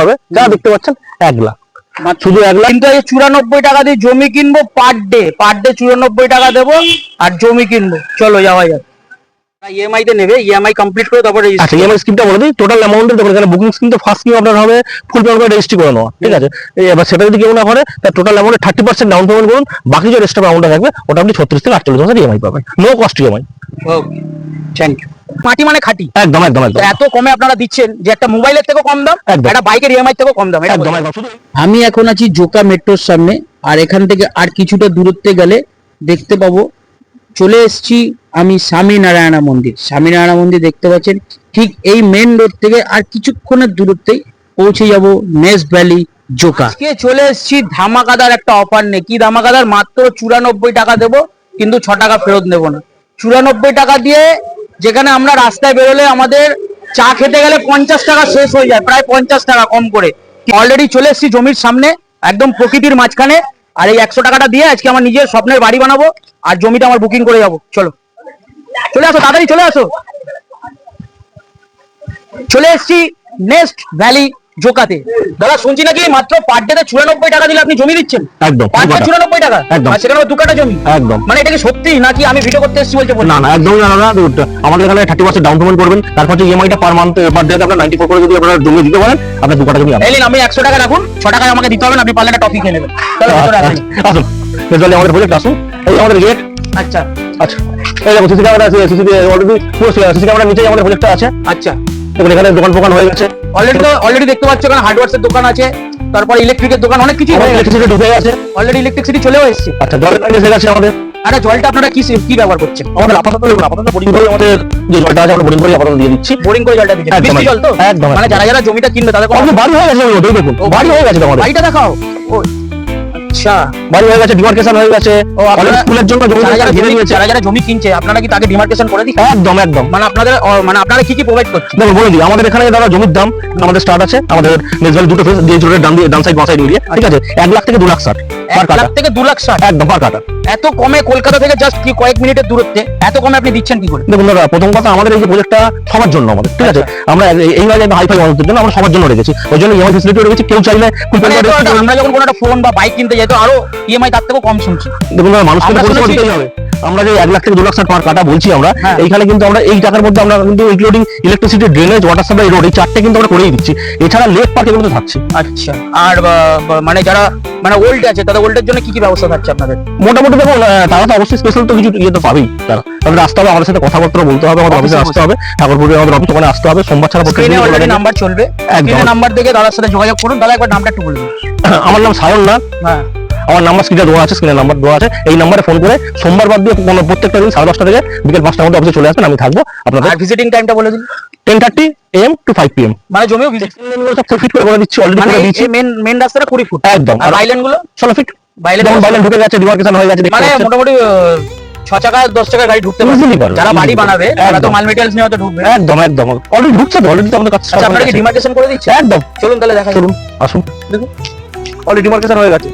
হবে। যা দেখতে পাচ্ছেন এক লাখ। শুধু এক লাখ। কিন্তু চুরানব্বই টাকা দিয়ে জমি কিনবো পার ডে। পার ডে চুরানব্বই টাকা দেবো আর জমি কিনবো। চলো যাওয়া যাক। ইএমআই তে নেবে ইএমআই কমপ্লিট করে তারপরে আচ্ছা ইএমআই স্কিমটা বলে দিই। টোটাল অ্যামাউন্টের দেখুন এখানে বুকিং স্কিম তো ফার্স্ট স্কিম আপনার হবে ফুল পেমেন্ট করে রেজিস্ট্রি করে নেওয়া ঠিক আছে? এবার সেটা যদি কেউ না করে তার টোটাল অ্যামাউন্টে থার্টি পার্সেন্ট ডাউন পেমেন্ট করুন। বাকি যে রেস্ট অ্যামাউন্টটা থাকবে ওটা আপনি ছত্রিশ থেকে আটচল্লিশ হাজার ইএমআই পাবেন। No cost EMI okay thank you মাটি মানে খাঁটি। একদম একদম একদম। এত কমে আপনারা দিচ্ছেন যে একটা মোবাইলের থেকেও কম দাম একটা বাইকের ইএমআই থেকেও কম দাম একদম বলুন। একদম শুধু আমি এখন আছি জোকা মেট্রোর সামনে আর এখান থেকে আর কিছুটা দূরত্বে গেলে দেখতে পাবো। চলে এসেছি আমি স্বামী নারায়ণা মন্দির। স্বামী নারায়ণা মন্দির দেখতে পাচ্ছেন। ঠিক এই মেন রোড থেকে আর কিছুক্ষণের দূরত্বেই পৌঁছে যাব নেস ভ্যালি জোকা। আজকে চলে এসেছি ধামাকাদার একটা অফার নেই কি ধামাকাদার? মাত্র চুরানব্বই টাকা দেবো কিন্তু ছ টাকা ফেরত নেব না। চুরানব্বই টাকা দিয়ে যেখানে আমরা রাস্তায় বেরোলে আমাদের চা খেতে গেলে পঞ্চাশ টাকা শেষ হয়ে যায়, প্রায় পঞ্চাশ টাকা কম করে। অলরেডি চলে এসেছি জমির সামনে, একদম প্রকৃতির মাঝখানে, আর এই একশো টাকাটা দিয়ে আজকে আমার নিজের স্বপ্নের বাড়ি বানাবো, আর জমিটা আমার বুকিং করে যাব। চলো। চলে আসো, তাড়াতাড়ি চলে আসো। চলে এসছি নেক্সট ভ্যালি জোকাতে। দাদা শুনছি নাকি মাত্র পার ডেতে চুরানব্বই টাকা দিলে আপনি জমি দিচ্ছেন? একদম পার ডে চুরানব্বই টাকা? একদম। সেখানে দু কাটা জমি? একদম। মানে এটা কি সত্যি নাকি আমি ভিডিও করতে এসেছি বলছে না না একদমই না না, আমাদের এখানে থার্টি পার্সেন্ট ডাউন পেমেন্ট করবেন তারপর হচ্ছে ইএমআইটা পার মান্থ পার ডে আপনার নাইনটি ফোর করে যদি আপনারা জমি দিতে পারেন আপনার দু কাটা জমি। এলিন আমি একশো টাকা রাখুন ছ টাকায় আমাকে দিতে হবে আপনি পারলে একটা টপি খেয়ে নেবেন। আসুন। আমাদের প্রজেক্ট আসুন। এই আমাদের গেট আচ্ছা। আচ্ছা। এই দেখো সিসি ক্যামেরা আছে সিসি অলরেডি পুরো সিসি ক্যামেরা নিচেই আমাদের প্রজেক্টটা আছে। আচ্ছা। এখানে দোকান ফোকান হয়ে গেছে। অলরেডি তো অলরেডি দেখতে পাচ্ছ এখানে হার্ডওয়্যারসের দোকান আছে তারপর ইলেকট্রিকের দোকান অনেক কিছু ইলেকট্রিসিটি ঢুকে গেছে অলরেডি ইলেকট্রিসিটি চলেও এসেছে। আচ্ছা জল এসে গেছে আমাদের। আরে জলটা আপনারা কি কি ব্যবহার করছেন? আমাদের আপাতত আপাতত বোরিং করে আমাদের যে জলটা আছে আমরা বোরিং করে আপাতত দিয়ে দিচ্ছি। বোরিং করে জলটা দিচ্ছি। বৃষ্টি জল তো? একদম, মানে যারা যারা জমিটা কিনবে তাদের বাড়ি হয়ে গেছে দেখুন। বাড়ি হয়ে গেছে তোমাদের। বাড়িটা দেখাও। আচ্ছা বাড়ি হয়ে গেছে ডিমার্কেশন হয়ে গেছে। ও, আপনারা- স্কুলের জন্য জমি ঘিরে নিয়েছে। যারা যারা জমি কিনছে আপনারা কি তাকে ডিমার্কেশন করে দিই একদম একদম। মানে আপনাদের মানে আপনারা কি কি প্রোভাইড করছেন? দেখুন বলে দিই আমাদের এখানে দাদা জমির দাম আমাদের স্টার্ট আছে আমাদের মেজবাল দুটো ফেস দিয়ে জোরে ডান দিয়ে ডান সাইড বাঁ সাইড মিলিয়ে ঠিক আছে? এক লাখ থেকে দু লাখ ষাট এক লাখ থেকে দু লাখ ষাট? একদম পার কাটা। এত কমে কলকাতা থেকে জাস্ট কি কয়েক মিনিটের দূরত্বে এত কমে আপনি দিচ্ছেন কি করে? দেখুন দাদা প্রথম কথা আমাদের এই যে প্রজেক্টটা সবার জন্য আমাদের ঠিক আছে? আমরা এই- এইভাবে হাই ফাই মানুষদের জন্য আমরা সবার জন্য রেখেছি। ওই জন্য ইএমআই ফেসিলিটি রেখেছি কেউ চাইলে মানে আমরা যখন কোনো একটা ফোন বা বাইক কিনতে যাই তো আরও ইএমআই তার থেকেও কম শুনছি। দেখুন দাদা মানুষকে পরিষেবা দিতেই হবে। আমরা যে এক লাখ থেকে দু লাখ ষাট পার কাটা বলছি আমরা হ্যাঁ। এইখানে কিন্তু আমরা এই টাকার মধ্যে আমরা কিন্তু including electricity drainage water supply road এই চারটে কিন্তু আমরা করেই দিচ্ছি। এছাড়া লেক পার্কে কিন্তু থাকছে। আচ্ছা। আর মানে যারা মানে ওল্ড আছে তাদের ওল্ডের জন্য কি কি ব্যবস্থা থাকছে আপনাদের? মোটামুটি দেখুন আহ, তারা তো অবশ্যই স্পেশাল তো কিছু ইয়ে তো পাবেই। তারা তাদের আসতে হবে আমাদের সাথে কথাবার্তা বলতে হবে আমাদের অফিসে আসতে হবে ঠাকুরপুরে আমাদের অফিস ওখানে আসতে হবে সোমবার ছাড়া স্ক্রিনে অলরেডি নাম্বার চলবে। স্ক্রিনে নাম্বার দেখে দাদার সাথে যোগাযোগ করুন দাদা একবার নামটা একটু বলুন আমার নাম সায়ন না। হ্যাঁ। আমার নাম্বার স্ক্রিনে দেওয়া আছে স্ক্রিনে নাম্বার দেওয়া আছে। এই নাম্বারে ফোন করে সোমবার বাদ দিয়ে কোনো প্রত্যেকটা দিন সাড়ে দশটা থেকে বিকেল পাঁচটার মধ্যে অফিসে চলে আসবেন আমি থাকব আপনাদের। ভিজিটিং টাইমটা বলে দিন। Ten thirty AM to five PM মানে জমিও ভিজিট ফিট করে দিচ্ছি অলরেডি মানে করে দিচ্ছি মেন মেন রাস্তাটা কুড়ি ফুট। একদম। আর বাইলেনগুলো? ষোলো ফিট বাইলেন যেমন ঢুকে গেছে ডিমার্কেশন হয়ে গেছে মানে মোটামুটি ছ চাকা দশ চাকা গাড়ি ঢুকতে পারবে যারা বাড়ি বানাবে তারা তো মাল মেটেরিয়ালস নিয়ে হয়তো ঢুকবে। একদম একদম। অলরেডি ঢুকছে তো অলরেডি তো আমাদের কাছে আচ্ছা আপনারা কি ডিমার্কেশন করে দিচ্ছে একদম। চলুন তাহলে দেখা চলুন আসুন। দেখুন। অলরেডি ডিমার্কেশন হয়ে গেছে।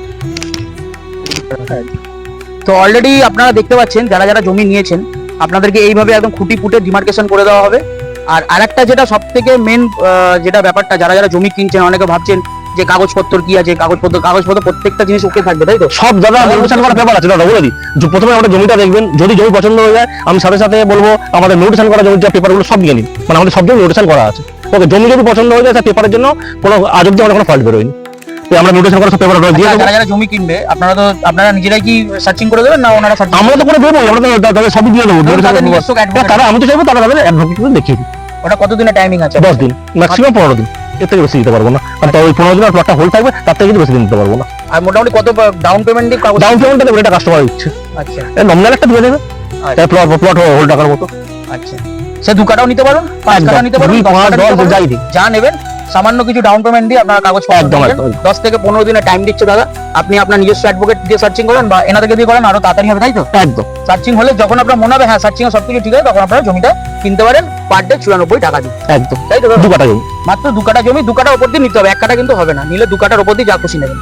তো অলরেডি আপনারা দেখতে পাচ্ছেন যারা যারা জমি নিয়েছেন আপনাদেরকে এইভাবে একদম খুঁটি ফুটে ডিমার্কেশন করে দেওয়া হবে। আর আরেকটা যেটা সব থেকে মেন যেটা ব্যাপারটা যারা যারা জমি কিনছেন অনেকে ভাবছেন যে কাগজপত্র কি আছে কাগজপত্র কাগজপত্র প্রত্যেকটা জিনিস ওকে থাকবে তাই তো? সব দাদা নোটিশন করা পেপার আছে দাদা বলে দিই। প্রথমে আমাদের জমিটা দেখবেন যদি জমি পছন্দ হয়ে যায় আমি সাথে সাথে বলব আমাদের নোটিশন করা জমির পেপারগুলো সব নিয়ে নিন। মানে আমাদের সব জমি নোটিশন করা আছে। ওকে জমি যদি পছন্দ হয়ে যায় পেপারের জন্য কোনো আজ অব্দি আমাদের কোনো ফল্ট বেরোয়নি। আমরা নোটিশন করা পেপার দিয়ে যারা যারা জমি কিনবে আপনারা তো আপনারা নিজেরাই কি সার্চিং করে দেবেন না ওনারা আমরা তো করে দেবো আমরা তো তাদের সবই দিয়ে দেবো। তারা আমি তো চাইব তারা তাদের অ্যাডভোকেট দেখিয়ে ওটা কতদিনের টাইমিং আছে? দশ দিন ম্যাক্সিমাম পনেরো দিন। এর থেকে বেশি দিতে পারব না। কারণ ওই পনেরো দিন আর প্লটটা হোল থাকবে তার থেকে কিন্তু বেশি দিন দিতে পারব না। আর মোটামুটি কত ডাউন পেমেন্ট দিয়ে ডাউন পেমেন্টটা দেবে এটা কাস্টমার আচ্ছা। নমিনাল একটা দিয়ে দেবে। প্লট প্লট হোল টাকার মতো। আচ্ছা। সে দু কাটাও নিতে পারুন পাঁচ একদম। কাটা নিতে পারুন পাঁচ, দশ, যাই দিন। যা নেবেন সামান্য কিছু ডাউন পেমেন্ট দিয়ে আপনার কাগজ একদম। দশ থেকে পনেরো দিনের টাইম দিচ্ছে দাদা। আপনি আপনার নিজস্ব অ্যাডভোকেট দিয়ে সার্চিং করেন বা এনা থেকে দিয়ে করেন আরও তাড়াতাড়ি হবে তাই তো? একদম। সার্চিং হলে যখন আপনার মনে হবে হ্যাঁ সার্চিং সবকিছু ঠিক আছে তখন আপনারা জমিটা কিনতে পারেন। পার ডে চুরানব্বই টাকা দিয়ে একদম। তাই তো? দু কাটা জমি। মাত্র দু কাটা জমি দু কাটার উপর দিয়ে নিতে হবে। এক কাটা কিন্তু হবে না। নিলে দু কাটার উপর দিয়ে যা খুশি নেবেন।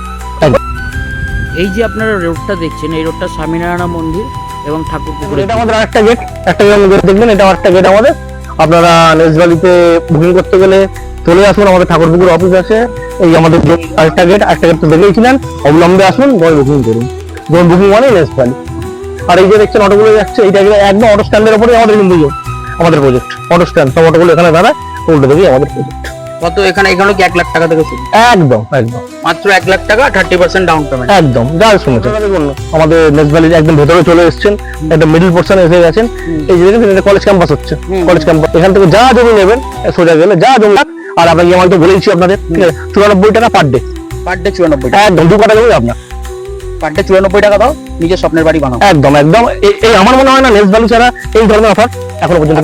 এই যে আপনারা রোডটা দেখছেন এই রোডটা স্বামীনারায়ণ মন্দির এবং ঠাকুর পুকুর এটা আমাদের আরেকটা গেট একটা গেট দেখবেন এটা আরেকটা গেট আমাদের। আপনারা ভ্যালিতে বুকিং করতে গেলে চলে আসুন আমাদের ঠাকুরপুকুর অফিস আছে। এই আমাদের আরেকটা গেট আরেকটা গেট তো দেখেইছিলেন। অবলম্বে আসুন জমি বুকিং করুন। জমি বুকিং মানে ভ্যালি আর এই যে দেখছেন অটোগুলো যাচ্ছে এইটা একদম অটো স্ট্যান্ডের উপরে আমাদের কিন্তু আমাদের প্রজেক্ট অটো স্ট্যান্ড সব অটোগুলো এখানে দাঁড়ায় উল্টো দিকেই আমাদের প্রজেক্ট কত এখানে? এখানে কি এক লাখ টাকা থেকে শুরু? একদম একদম। মাত্র এক লাখ টাকা থার্টি পার্সেন্ট ডাউন পেমেন্ট একদম যা শুনেছেন। আমাদের ভ্যালির একদম ভেতরে চলে এসেছেন একটা মিডল পোর্শনে এসে গেছেন। এই যে দেখেন কলেজ ক্যাম্পাস হচ্ছে। কলেজ ক্যাম্পাস এখান থেকে যা জমি নেবেন সোজা গেলে যা জমি আর আপনাকে আমি তো বলেইছি আপনাদের চুরানব্বই টাকা পার ডে পার ডে চুরানব্বই টাকা। একদম দু কাটা জমি আপনার। পার ডে চুরানব্বই টাকা দাও নিজের স্বপ্নের বাড়ি বানাও। একদম একদম। এই- আমার মনে হয় না নেস ভ্যালু ছাড়া এই ধরনের অফার এখনও পর্যন্ত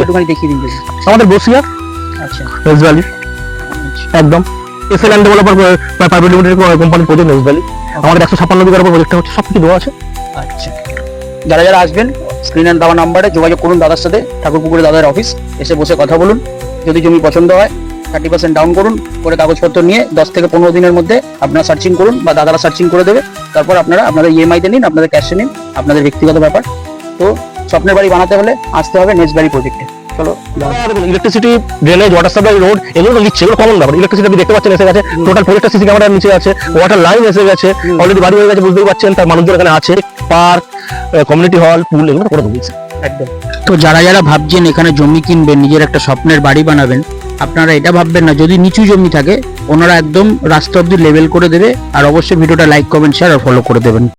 একটুখানি দেখিয়ে দিন আমাদের বসিয়া আচ্ছা। নেস ভ্যালি একদম। SL and developer private limited project Ness Valley আমাদের একশো ছাপ্পান্ন বিঘার উপর প্রজেক্টটা হচ্ছে সব কিছু দেওয়া আছে। আচ্ছা। যারা যারা আসবেন স্ক্রিনের দেওয়া নাম্বারে যোগাযোগ করুন দাদার সাথে ঠাকুর ঠাকুরপুকুরে দাদার অফিস এসে বসে কথা বলুন। যদি জমি পছন্দ হয় থার্টি পার্সেন্ট ডাউন করুন করে কাগজপত্র নিয়ে দশ থেকে পনেরো দিনের মধ্যে আপনারা সার্চিং করুন বা দাদারা সার্চিং করে দেবে। তারপর আপনারা আপনাদের ইএমআইতে নিন আপনাদের ক্যাশে নিন আপনাদের ব্যক্তিগত ব্যাপার। তো স্বপ্নের বাড়ি বানাতে হলে আসতে হবে নেক্সট বাড়ি প্রজেক্টে চলো যাও। Electricity drainage water supply road এগুলো তো দিচ্ছে এগুলো কমন ব্যাপার। ইলেকট্রিসিটি আপনি দেখতে পাচ্ছেন এসে গেছে। টোটাল প্রজেক্টটা সিসি ক্যামেরার নিচে আছে ওয়াটার লাইন এসে গেছে হুম। অলরেডি বাড়ি হয়ে গেছে বুঝতেই পারছেন তার মানুষজন এখানে আছে। পার্ক কমিউনিটি হল পুল এগুলো করে দিয়েছে। একদম। তো যারা যারা ভাবছেন এখানে জমি কিনবেন নিজের একটা স্বপ্নের বাড়ি বানাবেন আপনারা এটা ভাববেন না, যদি নিচু জমি থাকে, ওনারা একদম রাস্তা অব্দি লেভেল করে দেবে, আর অবশ্যই ভিডিওটা লাইক কমেন্ট শেয়ার আর ফলো করে দেবেন।